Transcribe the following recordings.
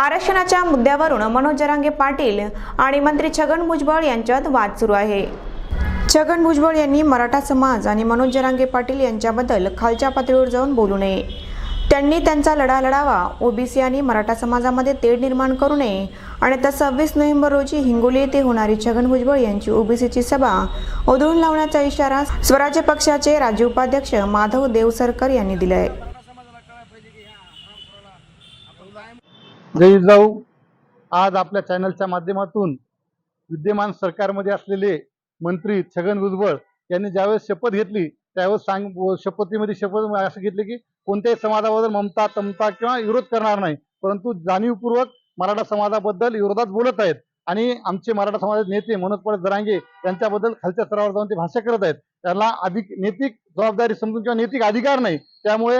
आरक्षणाच्या मुद्द्यावरून मनोज जरांगे पाटील आणि मंत्री छगन भुजबळ यांच्यात वाद सुरू आहे. छगन भुजबळ यांनी मराठा समाज आणि मनोज जरांगे पाटील यांच्याबद्दल खालच्या पातळीवर जाऊन बोलू नये. त्यांनी त्यांचा लढा लढावा ओबीसी आणि मराठा समाजामध्ये तेढ निर्माण करू नये आणि आता सव्वीस नोव्हेंबर रोजी हिंगोली येथे होणारी छगन भुजबळ यांची ओबीसीची सभा ओदळून लावण्याचा इशारा स्वराज्य पक्षाचे राज्य उपाध्यक्ष माधव देवसरकर यांनी दिला आहे जय जाऊ. आज आपल्या चॅनलच्या माध्यमातून विद्यमान सरकारमध्ये असलेले मंत्री छगन भुजबळ यांनी ज्यावेळेस शपथ घेतली त्यावेळेस सांग शपथीमध्ये शपथ असं घेतली की कोणत्याही समाजाबद्दल ममता तमता किंवा विरोध करणार नाही. परंतु जाणीवपूर्वक मराठा समाजाबद्दल विरोधात बोलत आहेत आणि आमचे मराठा समाजाचे नेते मनोज पाटील जरांगे यांच्याबद्दल खालच्या स्तरावर जाऊन ते भाष्य करत आहेत. त्याला अधिक नैतिक जबाबदारी समजून किंवा नैतिक अधिकार नाही. त्यामुळे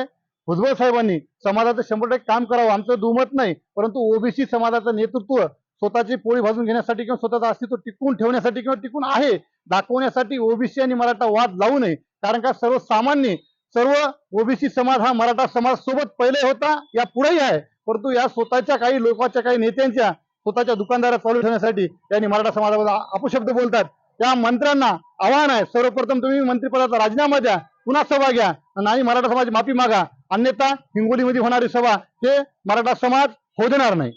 भुजबळ साहेबांनी समाजाचं शंभर टक्के काम करावं आमचं दुमत नाही परंतु ओबीसी समाजाचं नेतृत्व स्वतःची पोळी भाजून घेण्यासाठी किंवा स्वतःचं अस्तित्व टिकून ठेवण्यासाठी किंवा टिकून आहे दाखवण्यासाठी ओबीसी आणि मराठा वाद लावू नये. कारण का सर्वसामान्य सर्व ओबीसी समाज हा मराठा समाज सोबत पहिले होता या पुढेही आहे. परंतु या स्वतःच्या काही लोकांच्या काही नेत्यांच्या स्वतःच्या दुकानदारा चालू ठेवण्यासाठी त्यांनी मराठा समाजाबद्दल अपशब्द बोलतात. त्या मंत्र्यांना आव्हान आहे सर्वप्रथम तुम्ही मंत्रिपदाचा राजीनामा द्या पुन्हा सभा घ्या आणि मराठा समाज माफी मागा. अन्यथा हिंगोलीमध्ये होणारी सभा हे मराठा समाज होऊ देणार नाही.